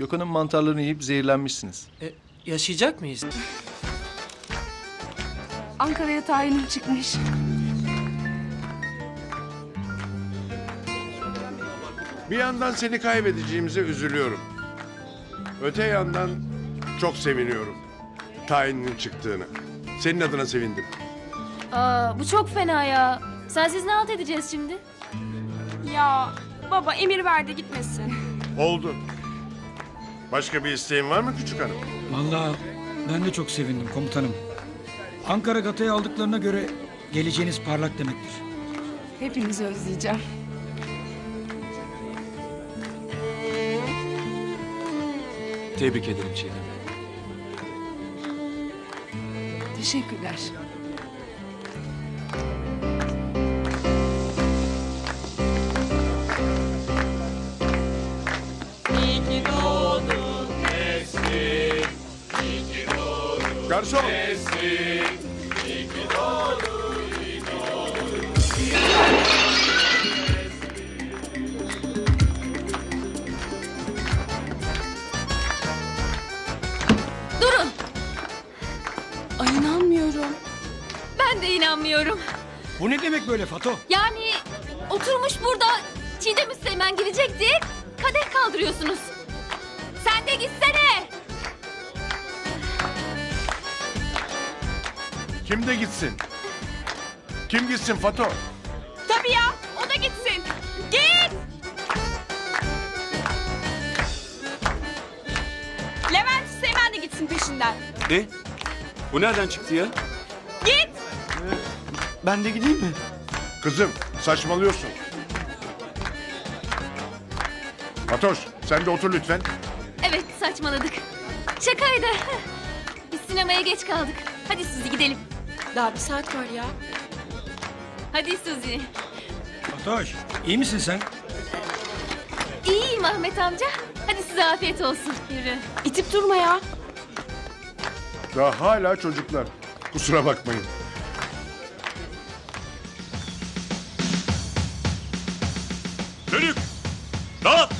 Gökhan'ın mantarlarını yiyip zehirlenmişsiniz. E, yaşayacak mıyız? Ankara'ya tayinim çıkmış. Bir yandan seni kaybedeceğimize üzülüyorum. Öte yandan çok seviniyorum. Tayinin çıktığını. Senin adına sevindim. Aa, bu çok fena ya. Sensiz ne halt edeceğiz şimdi? Ya baba emir verdi gitmesin. Oldu. Başka bir isteğin var mı küçük hanım? Vallahi ben de çok sevindim komutanım. Ankara Gata'yı aldıklarına göre geleceğiniz parlak demektir. Hepinizi özleyeceğim. Tebrik ederim Çiğdem. Teşekkürler. Garson! Durun. Ay inanmıyorum. Ben de inanmıyorum. Bu ne demek böyle Fato? Yani oturmuş burada Çiğdem Üsteğmen girecekti. Kadeh kaldırıyorsunuz. Kim de gitsin? Kim gitsin Fato? Tabii ya o da gitsin. Git. Levent Seymen de gitsin peşinden. Ne? Bu nereden çıktı ya? Git. Ben de gideyim mi? Kızım saçmalıyorsun. Fatoş sen de otur lütfen. Evet saçmaladık. Şakaydı. Biz sinemaya geç kaldık. Hadi Suzi gidelim. Daha bir saat var ya. Hadi Suzi. Fatoş iyi misin sen? İyiyim Ahmet amca. Hadi size afiyet olsun. Yürü. İtip durma ya. Daha hala çocuklar. Kusura bakmayın. Dönük! Dağıt!